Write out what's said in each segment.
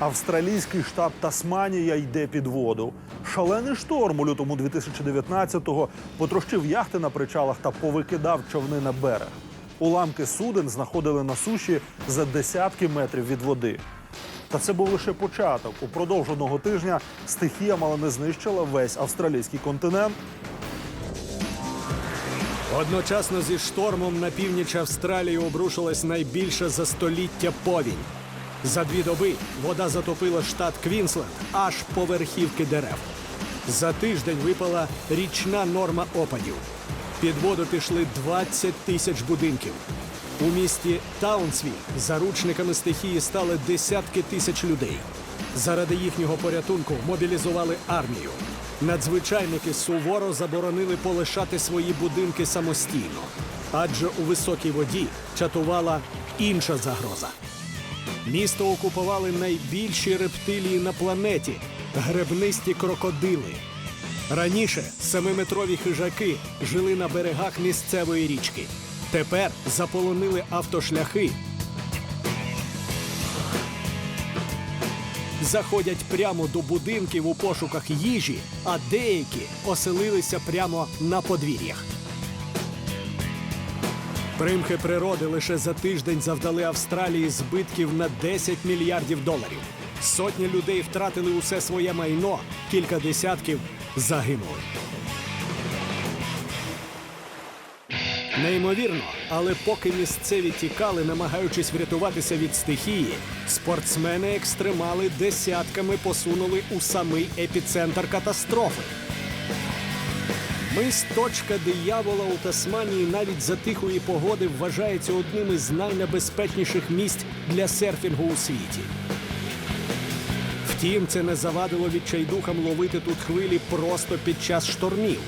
Австралійський штаб Тасманія йде під воду. Шалений шторм у лютому 2019-го потрощив яхти на причалах та повикидав човни на берег. Уламки суден знаходили на суші за десятки метрів від води. Та це був лише початок. Упродовж одного тижня стихія мало не знищила весь австралійський континент. Одночасно зі штормом на північ Австралії обрушилась найбільша за століття повінь. За дві доби вода затопила штат Квінсленд аж по верхівки дерев. За тиждень випала річна норма опадів. Під воду пішли 20 тисяч будинків. У місті Таунсвіль заручниками стихії стали десятки тисяч людей. Заради їхнього порятунку мобілізували армію. Надзвичайники суворо заборонили полишати свої будинки самостійно, адже у високій воді чатувала інша загроза. Місто окупували найбільші рептилії на планеті гребнисті крокодили. Раніше семиметрові хижаки жили на берегах місцевої річки. Тепер заполонили автошляхи. Заходять прямо до будинків у пошуках їжі, а деякі оселилися прямо на подвір'ях. Примхи природи лише за тиждень завдали Австралії збитків на 10 мільярдів доларів. Сотні людей втратили усе своє майно, кілька десятків загинули. Неймовірно, але поки місцеві тікали, намагаючись врятуватися від стихії, спортсмени-екстремали десятками посунули у самий епіцентр катастрофи. Мис точка диявола у Тасманії навіть за тихої погоди вважається одним із найнебезпечніших місць для серфінгу у світі. Втім, це не завадило відчайдухам ловити тут хвилі просто під час штормів.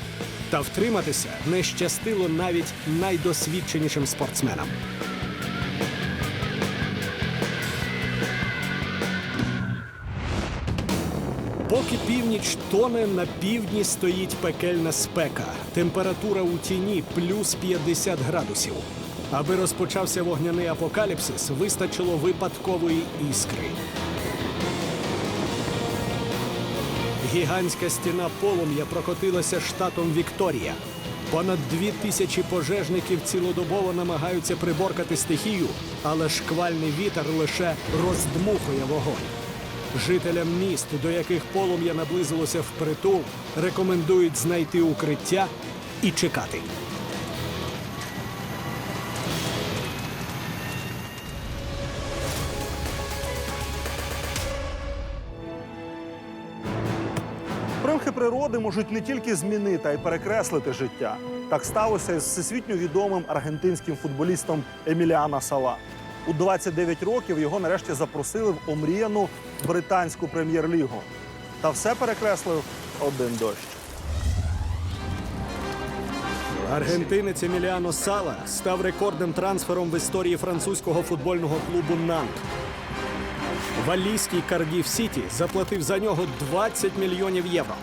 Та втриматися не щастило навіть найдосвідченішим спортсменам. Поки північ тоне, на півдні стоїть пекельна спека. Температура у тіні плюс 50 градусів. Аби розпочався вогняний апокаліпсис, вистачило випадкової іскри. Гігантська стіна полум'я прокотилася штатом Вікторія. Понад дві тисячі пожежників цілодобово намагаються приборкати стихію, але шквальний вітер лише роздмухує вогонь. Жителям міст, до яких полум'я наблизилося впритул, рекомендують знайти укриття і чекати. Примхи природи можуть не тільки змінити, а й перекреслити життя. Так сталося із всесвітньо відомим аргентинським футболістом Еміліана Сала. У 29 років його нарешті запросили в омріяну британську прем'єр-лігу. Та все перекреслив один дощ. Аргентинець Еміліано Сала став рекордним трансфером в історії французького футбольного клубу Нант. Валійський Кардів Сіті заплатив за нього 20 мільйонів євро.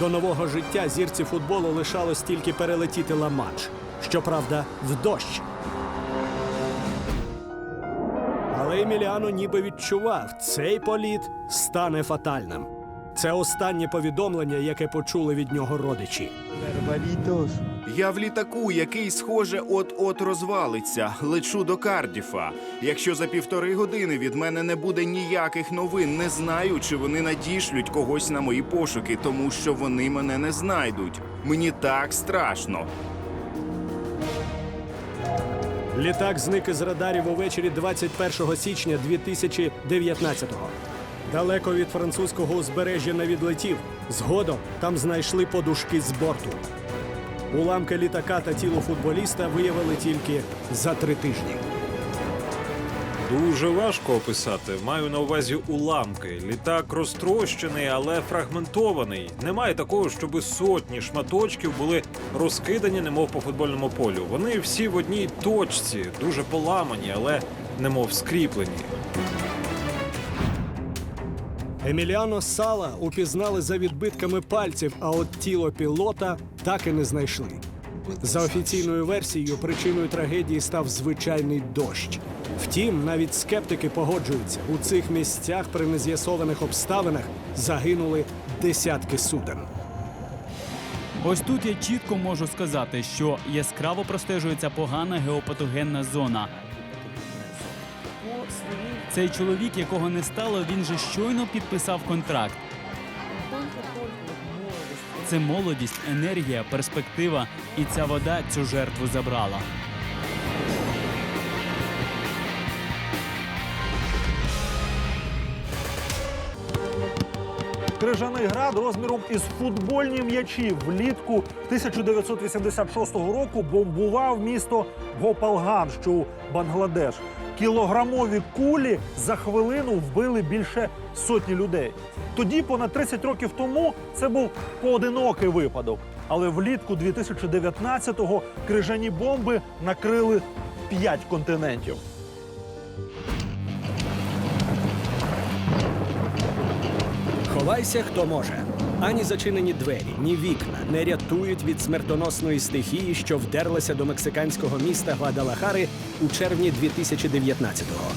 До нового життя зірці футболу лишалось тільки перелетіти Ла-Манш. Щоправда, в дощ. Але Еміліано ніби відчував, цей політ стане фатальним. Це останнє повідомлення, яке почули від нього родичі. Я в літаку, який, схоже, от-от розвалиться. Лечу до Кардіфа. Якщо за півтори години від мене не буде ніяких новин, не знаю, чи вони надішлють когось на мої пошуки, тому що вони мене не знайдуть. Мені так страшно. Літак зник із радарів увечері 21 січня 2019-го. Далеко від французького узбережжя не відлетів. Згодом там знайшли подушки з борту. Уламки літака та тіло футболіста виявили тільки за три тижні. Дуже важко описати. Маю на увазі уламки. Літак розтрощений, але фрагментований. Немає такого, щоби сотні шматочків були розкидані, немов по футбольному полю. Вони всі в одній точці, дуже поламані, але немов скріплені. Еміліано Сала упізнали за відбитками пальців, а от тіло пілота так і не знайшли. За офіційною версією, причиною трагедії став звичайний дощ. Втім, навіть скептики погоджуються, у цих місцях при нез'ясованих обставинах загинули десятки суден. Ось тут я чітко можу сказати, що яскраво простежується погана геопатогенна зона. Цей чоловік, якого не стало, він же щойно підписав контракт. Це молодість, енергія, перспектива, і ця вода цю жертву забрала. Крижаний град розміром із футбольні м'ячі влітку 1986 року бомбував місто Гопалган, що у Бангладеш. Кілограмові кулі за хвилину вбили більше сотні людей. Тоді, понад 30 років тому, це був поодинокий випадок. Але влітку 2019-го крижані бомби накрили п'ять континентів. Ховайся, хто може. Ані зачинені двері, ні вікна не рятують від смертоносної стихії, що вдерлася до мексиканського міста Гвадалахари у червні 2019-го.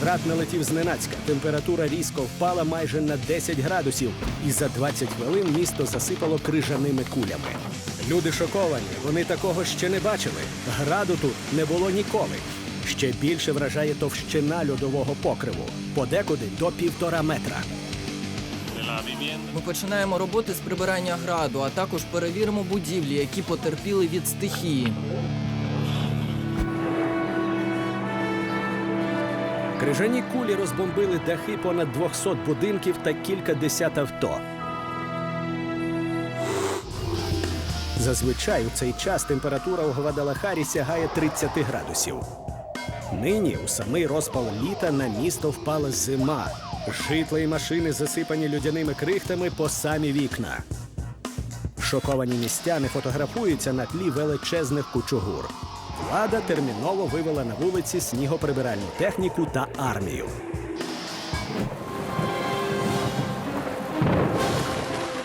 Град налетів зненацька. Температура різко впала майже на 10 градусів, і за 20 хвилин місто засипало крижаними кулями. Люди шоковані, вони такого ще не бачили. Граду тут не було ніколи. Ще більше вражає товщина льодового покриву, подекуди до півтора метра. Ми починаємо роботи з прибирання граду, а також перевіримо будівлі, які потерпіли від стихії. Крижані кулі розбомбили дахи понад 200 будинків та кілька десят авто. Зазвичай у цей час температура у Гвадалахарі сягає 30 градусів. Нині у самий розпал літа на місто впала зима. Житла і машини засипані людяними крихтами по самі вікна. Шоковані містяни фотографуються на тлі величезних кучугур. Влада терміново вивела на вулиці снігоприбиральну техніку та армію.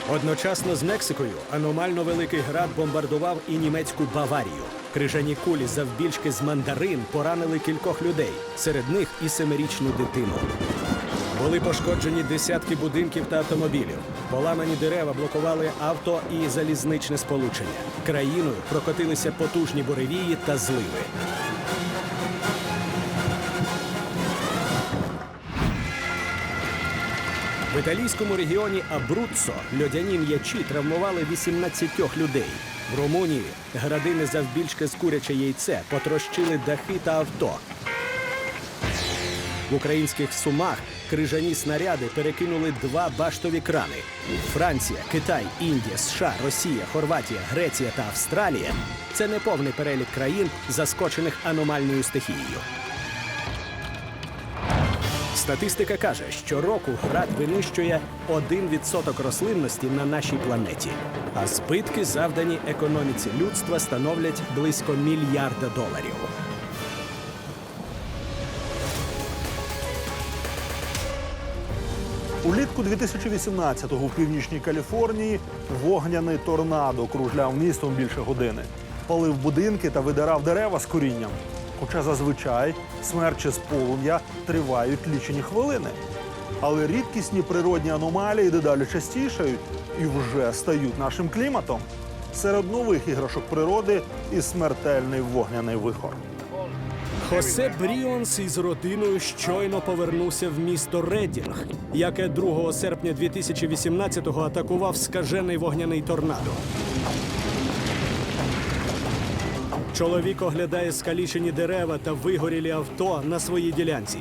Одночасно з Мексикою аномально великий град бомбардував і німецьку Баварію. Крижані кулі завбільшки з мандарин поранили кількох людей, серед них і семирічну дитину. Були пошкоджені десятки будинків та автомобілів. Поламані дерева блокували авто і залізничне сполучення. Країною прокотилися потужні буревії та зливи. В італійському регіоні Абруццо льодяні м'ячі травмували 18 людей. В Румунії градини завбільшки з куряче яйце потрощили дахи та авто. В українських сумах крижані снаряди перекинули два баштові крани. Франція, Китай, Індія, США, Росія, Хорватія, Греція та Австралія це не повний перелік країн, заскочених аномальною стихією. Статистика каже, що року град винищує 1% рослинності на нашій планеті, а збитки, завдані економіці людства, становлять близько мільярда доларів. Улітку 2018-го у північній Каліфорнії вогняний торнадо кружляв містом більше години, палив будинки та видирав дерева з корінням. Хоча зазвичай смерчі з полум'я тривають лічені хвилини. Але рідкісні природні аномалії дедалі частішають і вже стають нашим кліматом. Серед нових іграшок природи і смертельний вогняний вихор. Хосе Бріонс із родиною щойно повернувся в місто Редінг, яке 2 серпня 2018-го атакував скажений вогняний торнадо. Чоловік оглядає скалічені дерева та вигорілі авто на своїй ділянці.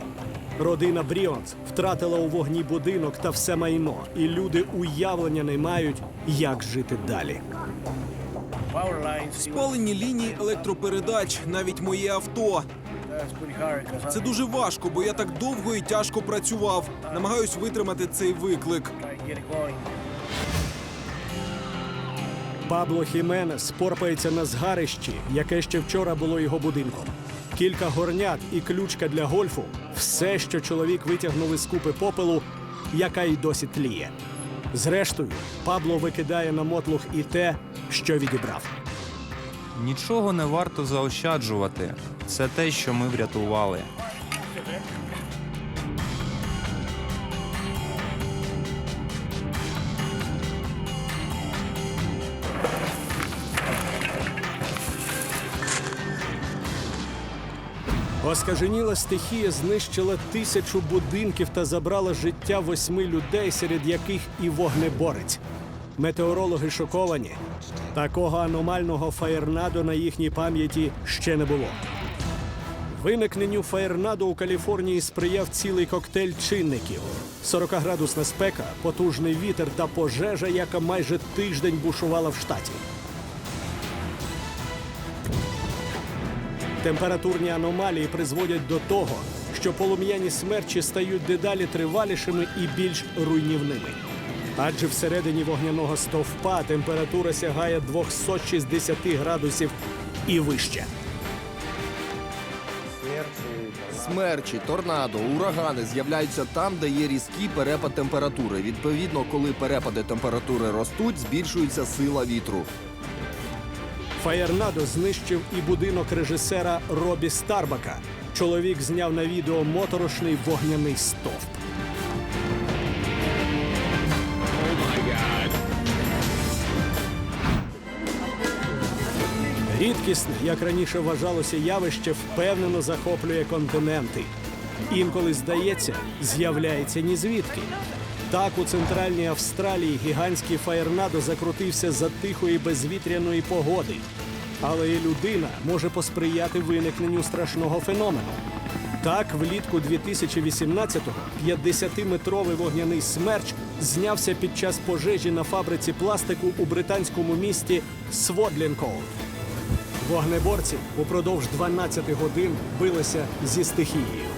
Родина Бріонс втратила у вогні будинок та все майно, і люди уявлення не мають, як жити далі. Спалені лінії електропередач, навіть моє авто. Це дуже важко, бо я так довго і тяжко працював. Намагаюсь витримати цей виклик. Пабло Хіменес порпається на згарищі, яке ще вчора було його будинком. Кілька горнят і ключка для гольфу все, що чоловік витягнув із купи попелу, яка й досі тліє. Зрештою, Пабло викидає на мотлух і те, що відібрав. Нічого не варто заощаджувати. це те, що ми врятували. Оскаженіла стихія знищила тисячу будинків та забрала життя восьми людей, серед яких і вогнеборець. Метеорологи шоковані. Такого аномального фаєрнадо на їхній пам'яті ще не було. Виникненню фаєрнадо у Каліфорнії сприяв цілий коктейль чинників: 40-градусна спека, потужний вітер та пожежа, яка майже тиждень бушувала в штаті. Температурні аномалії призводять до того, що полум'яні смерчі стають дедалі тривалішими і більш руйнівними. Адже всередині вогняного стовпа температура сягає 260 градусів і вище. Смерчі, торнадо, урагани з'являються там, де є різкий перепад температури. Відповідно, коли перепади температури ростуть, збільшується сила вітру. Фаєрнадо знищив і будинок режисера Робі Старбака. Чоловік зняв на відео моторошний вогняний стовп. Рідкісне, як раніше вважалося, явище впевнено захоплює континенти. Інколи здається, з'являється ні звідки. Так у центральній Австралії гігантський фаєрнадо закрутився за тихої безвітряної погоди. Але і людина може посприяти виникненню страшного феномену. Так, влітку 2018-го 50-метровий вогняний смерч знявся під час пожежі на фабриці пластику у британському місті Сводлінкоут. Вогнеборці упродовж 12 годин билися зі стихією.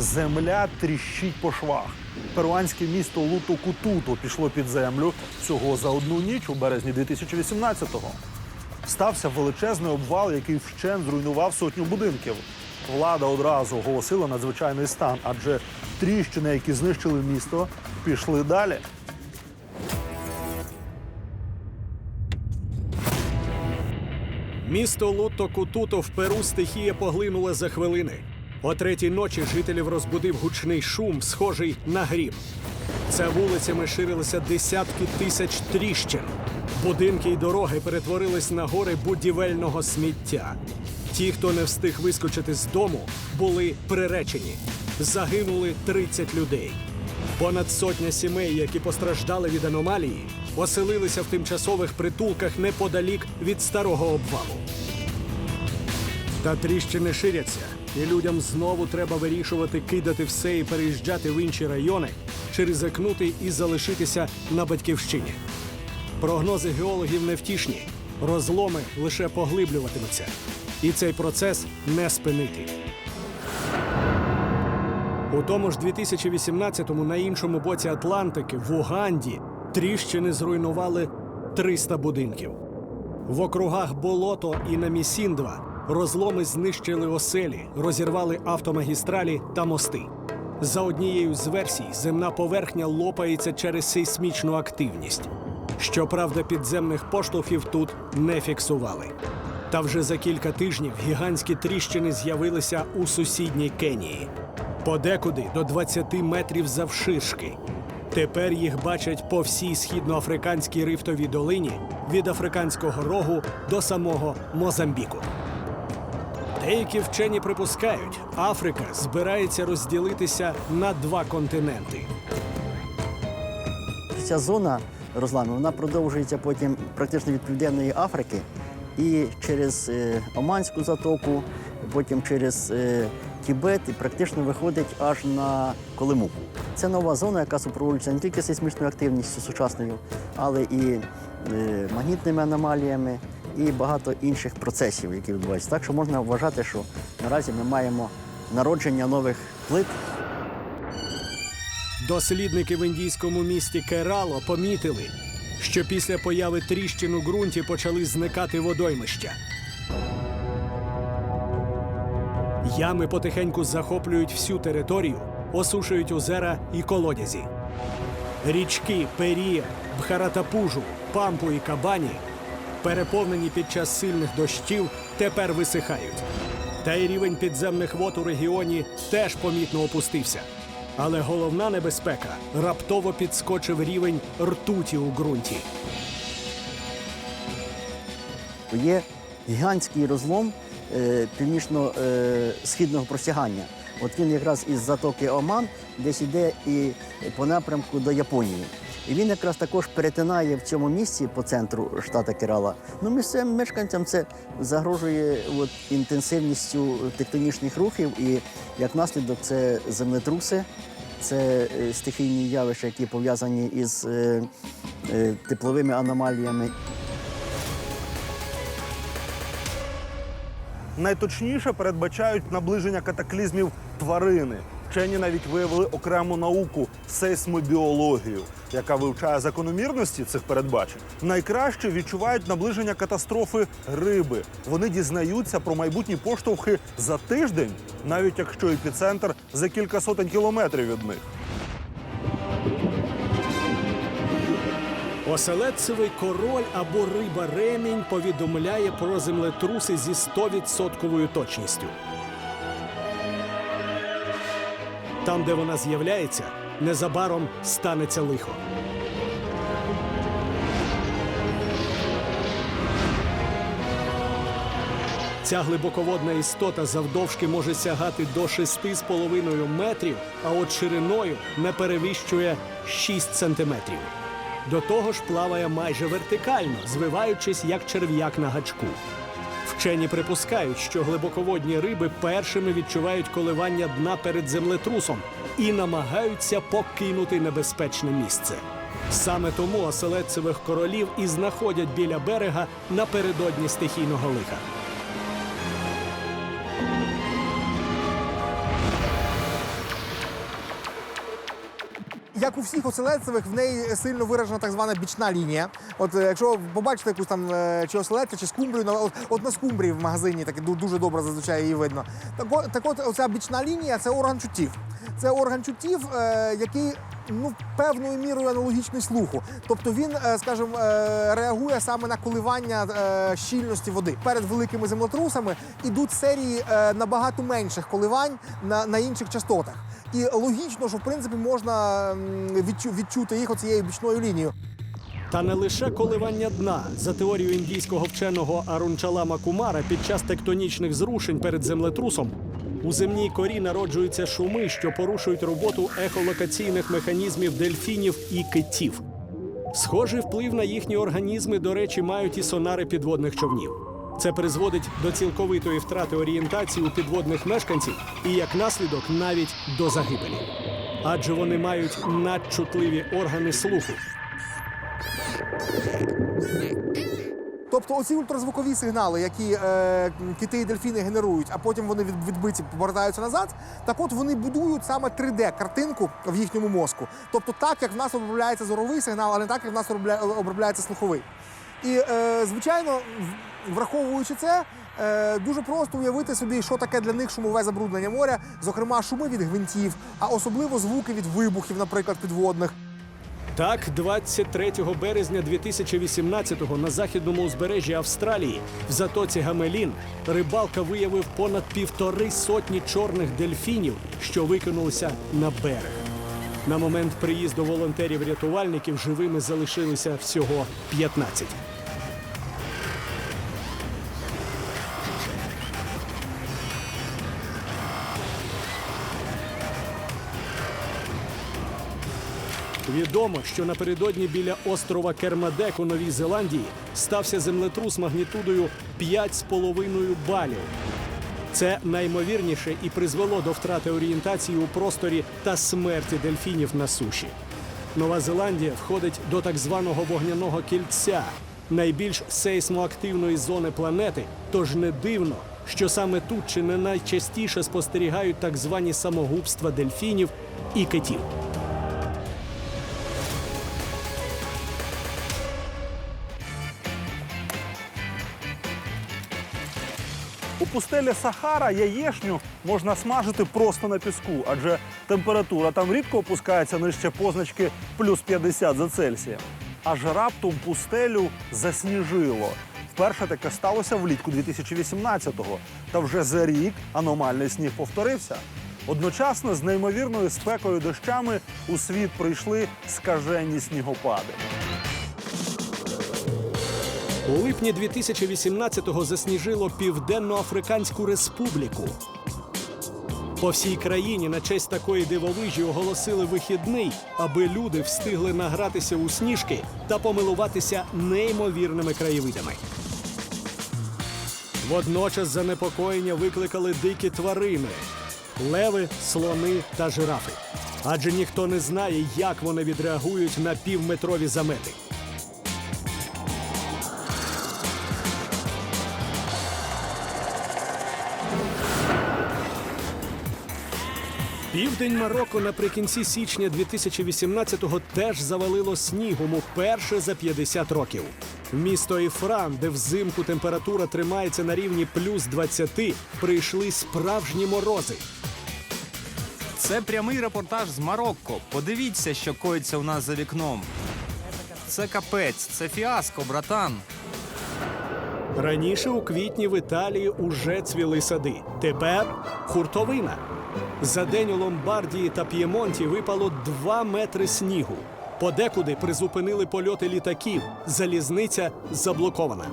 Земля тріщить по швах. Перуанське місто Луту-Кутуту пішло під землю всього за одну ніч у березні 2018-го. Стався величезний обвал, який вщен зруйнував сотню будинків. Влада одразу оголосила надзвичайний стан, адже тріщини, які знищили місто, пішли далі. Місто Лутто-Кутуто в Перу стихія поглинула за хвилини. О третій ночі жителів розбудив гучний шум, схожий на грім. Це вулицями ширилися десятки тисяч тріщин. Будинки й дороги перетворились на гори будівельного сміття. Ті, хто не встиг вискочити з дому, були приречені. Загинули 30 людей. Понад сотня сімей, які постраждали від аномалії, оселилися в тимчасових притулках неподалік від старого обвалу. Та тріщини ширяться, і людям знову треба вирішувати кидати все і переїжджати в інші райони, чи ризикнути і залишитися на батьківщині. Прогнози геологів невтішні, розломи лише поглиблюватимуться, і цей процес не спинити. У тому ж 2018-му на іншому боці Атлантики, в Уганді, тріщини зруйнували 300 будинків. В округах Болото і на Місіндва розломи знищили оселі, розірвали автомагістралі та мости. За однією з версій, земна поверхня лопається через сейсмічну активність. Щоправда, підземних поштовхів тут не фіксували. Та вже за кілька тижнів гігантські тріщини з'явилися у сусідній Кенії. Подекуди до 20 метрів завширшки. Тепер їх бачать по всій східноафриканській рифтовій долині від Африканського рогу до самого Мозамбіку. Деякі вчені припускають, Африка збирається розділитися на два континенти. Ця зона розламу вона продовжується потім практично від Південної Африки і через е, Оманську затоку, потім через е, Тібет і практично виходить аж на Колимуку. Це нова зона, яка супроводжується не тільки сейсмічною активністю сучасною, але і е, магнітними аномаліями, і багато інших процесів, які відбуваються. Так що можна вважати, що наразі ми маємо народження нових плит Дослідники в індійському місті Керало помітили, що після появи тріщин у ґрунті почали зникати водоймища. Ями потихеньку захоплюють всю територію, осушують озера і колодязі. Річки Перія, Бхаратапужу, Пампу і Кабані, переповнені під час сильних дощів, тепер висихають. Та й рівень підземних вод у регіоні теж помітно опустився. Але головна небезпека раптово підскочив рівень ртуті у ґрунті. Є гігантський розлом е, північно-східного простягання. От він якраз із затоки Оман десь йде і по напрямку до Японії. І він якраз також перетинає в цьому місці по центру штата Керала. Ну, місцевим мешканцям це загрожує от, інтенсивністю тектонічних рухів, і як наслідок це землетруси, це е, стихійні явища, які пов'язані із е, е, тепловими аномаліями. Найточніше передбачають наближення катаклізмів тварини. Вчені навіть виявили окрему науку сейсмобіологію, яка вивчає закономірності цих передбачень. Найкраще відчувають наближення катастрофи риби. Вони дізнаються про майбутні поштовхи за тиждень, навіть якщо епіцентр за кілька сотень кілометрів від них. Оселедцевий король або риба ремінь повідомляє про землетруси зі 100% точністю. Там, де вона з'являється, незабаром станеться лихо. Ця глибоководна істота завдовжки може сягати до 6,5 метрів, а от шириною не перевищує 6 сантиметрів. До того ж плаває майже вертикально, звиваючись як черв'як на гачку. Вчені припускають, що глибоководні риби першими відчувають коливання дна перед землетрусом і намагаються покинути небезпечне місце. Саме тому оселедцевих королів і знаходять біля берега напередодні стихійного лиха. Як у всіх оселедцевих, в неї сильно виражена так звана бічна лінія. От е, якщо побачите якусь там е, чи оселедця, чи скумбрію, от, от на скумбрії в магазині так дуже добре зазвичай її видно. Так от, так от оця бічна лінія це орган чуттів. Це орган чуттів, е, який ну певною мірою аналогічний слуху. Тобто він, скажімо, реагує саме на коливання щільності води. Перед великими землетрусами ідуть серії набагато менших коливань на інших частотах. І логічно, що в принципі можна відчути їх оцією бічною лінією. Та не лише коливання дна. За теорією індійського вченого Арунчалама Кумара, під час тектонічних зрушень перед землетрусом у земній корі народжуються шуми, що порушують роботу ехолокаційних механізмів дельфінів і китів. Схожий вплив на їхні організми, до речі, мають і сонари підводних човнів. Це призводить до цілковитої втрати орієнтації у підводних мешканців і, як наслідок, навіть до загибелі. Адже вони мають надчутливі органи слуху. Тобто оці ультразвукові сигнали, які е, кити і дельфіни генерують, а потім вони від відбиті повертаються назад. Так от вони будують саме 3D-картинку в їхньому мозку. Тобто так, як в нас обробляється зоровий сигнал, а не так, як в нас обробля- обробляється слуховий. І, е, звичайно, враховуючи це, е, дуже просто уявити собі, що таке для них шумове забруднення моря, зокрема шуми від гвинтів, а особливо звуки від вибухів, наприклад, підводних. Так, 23 березня 2018-го на західному узбережжі Австралії в затоці Гамелін рибалка виявив понад півтори сотні чорних дельфінів, що викинулися на берег. На момент приїзду волонтерів-рятувальників живими залишилися всього 15. Відомо, що напередодні біля острова Кермадек у Новій Зеландії стався землетрус магнітудою 5,5 балів. Це наймовірніше і призвело до втрати орієнтації у просторі та смерті дельфінів на суші. Нова Зеландія входить до так званого вогняного кільця, найбільш сейсмоактивної зони планети. Тож не дивно, що саме тут чи не найчастіше спостерігають так звані самогубства дельфінів і китів. У пустелі Сахара яєшню можна смажити просто на піску, адже температура там рідко опускається нижче позначки плюс 50 за Цельсієм. Аж раптом пустелю засніжило. Вперше таке сталося влітку 2018-го. Та вже за рік аномальний сніг повторився. Одночасно з неймовірною спекою дощами у світ прийшли скаженні снігопади. У липні 2018-го засніжило Південно-Африканську Республіку. По всій країні на честь такої дивовижі оголосили вихідний, аби люди встигли награтися у сніжки та помилуватися неймовірними краєвидами. Водночас занепокоєння викликали дикі тварини леви, слони та жирафи. Адже ніхто не знає, як вони відреагують на півметрові замети. Південь Марокко наприкінці січня 2018-го теж завалило снігом уперше за 50 років. Місто Іфран, де взимку температура тримається на рівні плюс 20, прийшли справжні морози. Це прямий репортаж з Марокко. Подивіться, що коїться у нас за вікном. Це капець, це фіаско, братан. Раніше у квітні в Італії уже цвіли сади. Тепер хуртовина. За день у Ломбардії та П'ємонті випало 2 метри снігу. Подекуди призупинили польоти літаків. Залізниця заблокована.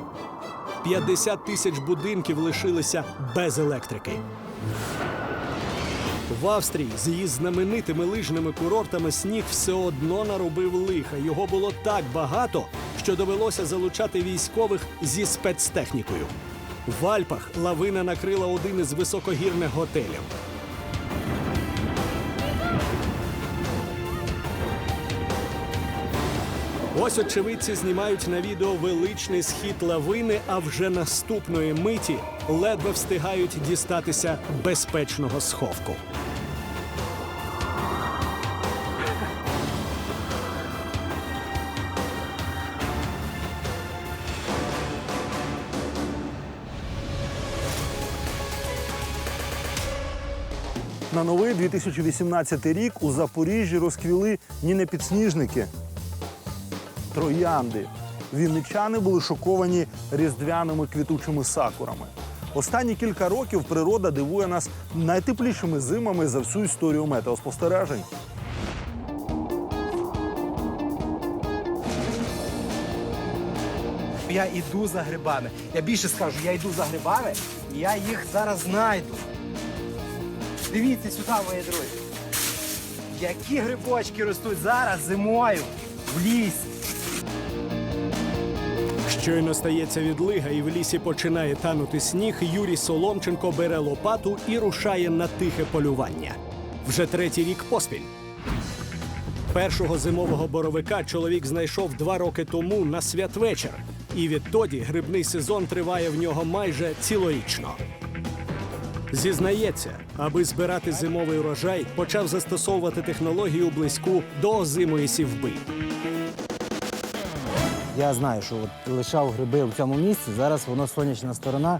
50 тисяч будинків лишилися без електрики. В Австрії з її знаменитими лижними курортами сніг все одно наробив лиха. Його було так багато, що довелося залучати військових зі спецтехнікою. В Альпах лавина накрила один із високогірних готелів. Ось очевидці знімають на відео величний схід лавини, а вже наступної миті ледве встигають дістатися безпечного сховку. На новий 2018 рік у Запоріжжі розквіли ні не підсніжники, троянди. Вінничани були шоковані різдвяними квітучими сакурами. Останні кілька років природа дивує нас найтеплішими зимами за всю історію метеоспостережень. Я йду за грибами. Я більше скажу, я йду за грибами, і я їх зараз знайду. Дивіться сюди, мої друзі. Які грибочки ростуть зараз зимою в лісі. Щойно стається відлига, і в лісі починає танути сніг. Юрій Соломченко бере лопату і рушає на тихе полювання. Вже третій рік поспіль. Першого зимового боровика чоловік знайшов два роки тому на святвечір. І відтоді грибний сезон триває в нього майже цілорічно. Зізнається, аби збирати зимовий урожай, почав застосовувати технологію близьку до озимої сівби. Я знаю, що от лишав гриби в цьому місці, зараз воно сонячна сторона,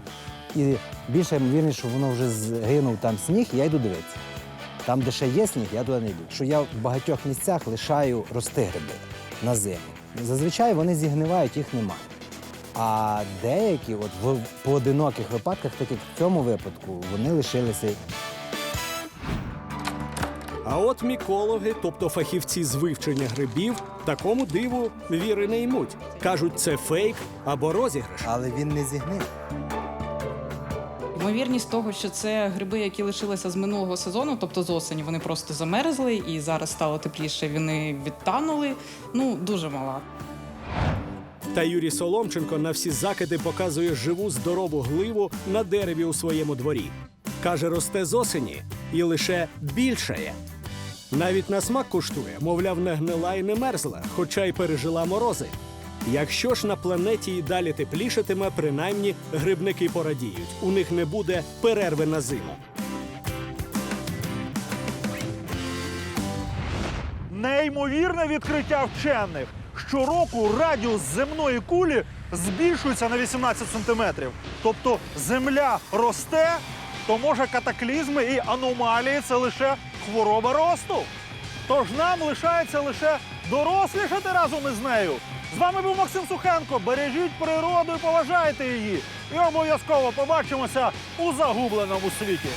і більше ймовірніше, що воно вже згинув там сніг, і я йду дивитися. Там, де ще є сніг, я туди не йду. Що я в багатьох місцях лишаю рости гриби на зиму. Зазвичай вони зігнивають, їх немає. А деякі, от в поодиноких випадках, так як в цьому випадку, вони лишилися А от мікологи, тобто фахівці з вивчення грибів, такому диву віри не ймуть. Кажуть, це фейк або розіграш. але він не зігнив. Ймовірність того, що це гриби, які лишилися з минулого сезону, тобто з осені, вони просто замерзли і зараз стало тепліше, вони відтанули. Ну дуже мала. Та Юрій Соломченко на всі закиди показує живу здорову гливу на дереві у своєму дворі. Каже, росте з осені і лише більшає. Навіть на смак куштує, мовляв, не гнила і не мерзла, хоча й пережила морози. Якщо ж на планеті і далі теплішатиме, принаймні грибники порадіють. У них не буде перерви на зиму. Неймовірне відкриття вчених. Щороку радіус земної кулі збільшується на 18 сантиметрів, тобто земля росте, то може катаклізми і аномалії це лише хвороба росту. Тож нам лишається лише дорослішати разом із нею. З вами був Максим Сухенко. Бережіть природу і поважайте її. І обов'язково побачимося у загубленому світі.